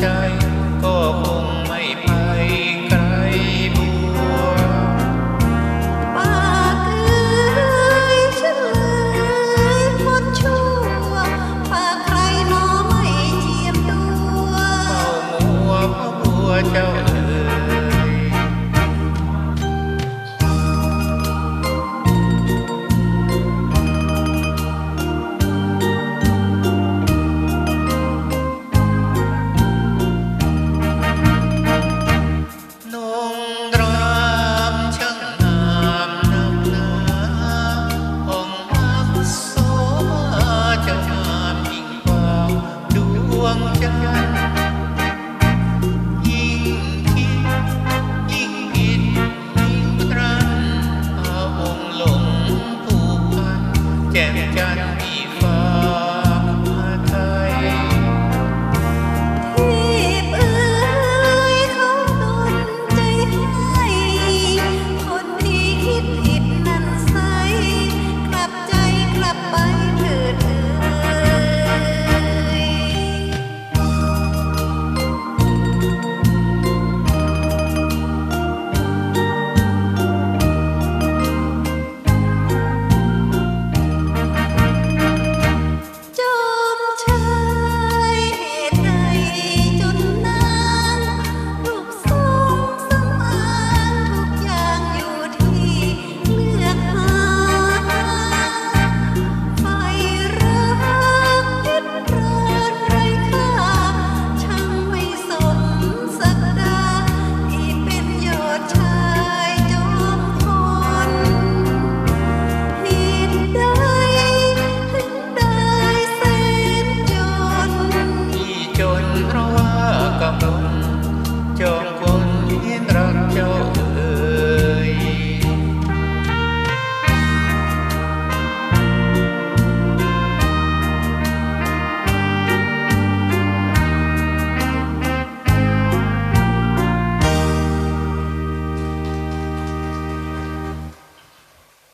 ใจก็คงไม่ไปไกลบัวปากเอ้ยเฉยหมดชั่วปาใครน้อไม่เจียมตัว one can 경건이라며